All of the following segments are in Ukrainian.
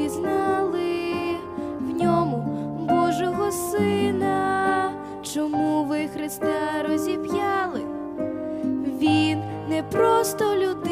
впізнали в ньому Божого Сина. Чому ви Христа розіп'яли? Він не просто людина,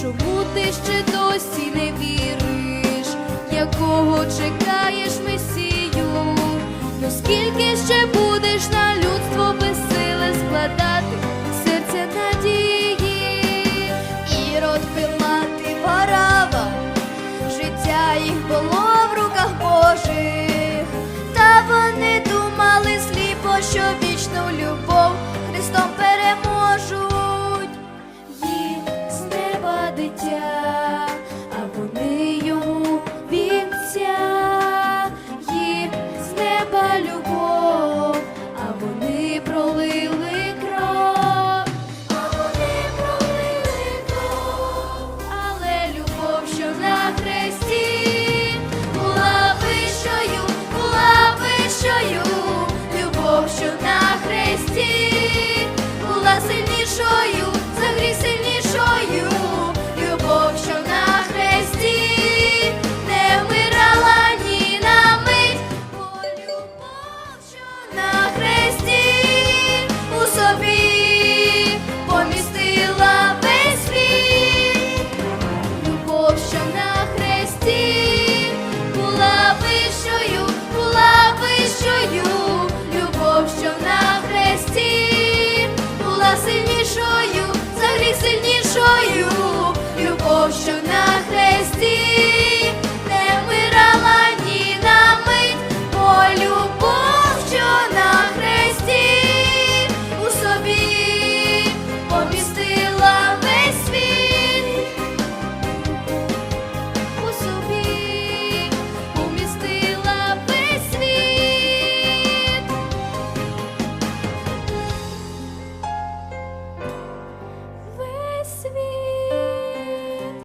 Чому ти ще досі не віриш, якого чекаєш Месію? Ну скільки ще будеш на людство безсиле складати серця надії? Ірод пилати парава, життя їх було в руках Божих, та вони дитя.